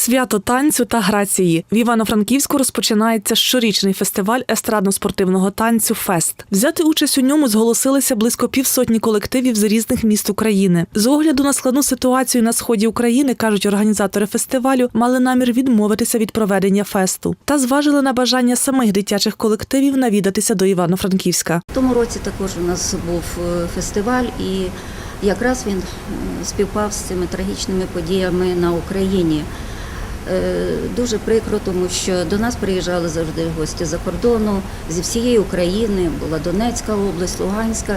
Свято танцю та грації в Івано-Франківську розпочинається щорічний фестиваль естрадно-спортивного танцю Фест. Взяти участь у ньому зголосилися близько півсотні колективів з різних міст України. З огляду на складну ситуацію на сході України кажуть організатори фестивалю, мали намір відмовитися від проведення фесту та зважили на бажання самих дитячих колективів навідатися до Івано-Франківська. Тому році також у нас був е, фестиваль, і якраз він співпав з цими трагічними подіями на Україні. Е, Дуже прикро, тому що до нас приїжджали завжди гості за кордону зі всієї України, була Донецька область, Луганська.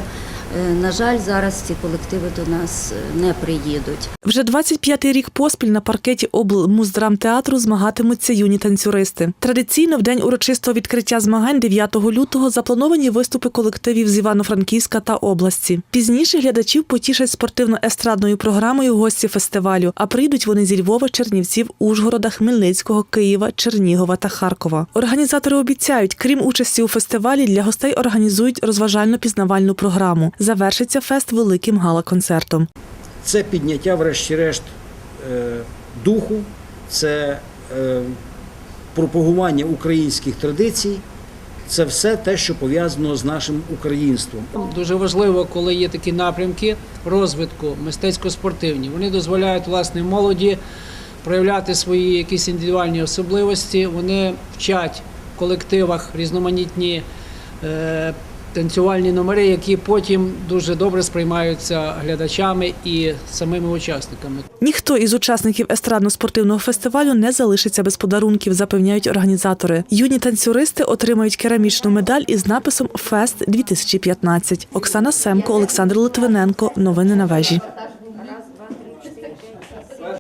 Е, На жаль, зараз ці колективи до нас е, не приїдуть. Вже 25-й рік поспіль на паркеті облмуздрамтеатру змагатимуться юні танцюристи. Традиційно в день урочистого відкриття змагань 9 лютого заплановані виступи колективів з Івано-Франківська та області. Пізніше глядачів потішать спортивно-естрадною програмою гості фестивалю. А прийдуть вони зі Львова, Чернівців, Ужгорода, Хмельницького, Києва, Чернігова та Харкова. Організатори обіцяють, крім участі у фестивалі, для гостей організують розважально-пізнавальну програму. Завершиться фест великим гала-концертом. це підняття, врешті-решт, е, духу, це е, пропагування українських традицій, це все те, що пов'язано з нашим українством. Дуже важливо, коли є такі напрямки розвитку мистецько-спортивні. Вони дозволяють власне молоді проявляти свої якісь індивідуальні особливості. Вони вчать в колективах різноманітні е, танцювальні номери, які потім дуже добре сприймаються глядачами і самими учасниками. Ніхто із учасників естрадно-спортивного фестивалю не залишиться без подарунків, запевняють організатори. Юні танцюристи отримають керамічну медаль із написом Фест 2015 Оксана Семко, Олександр Литвиненко. Новини на вежі.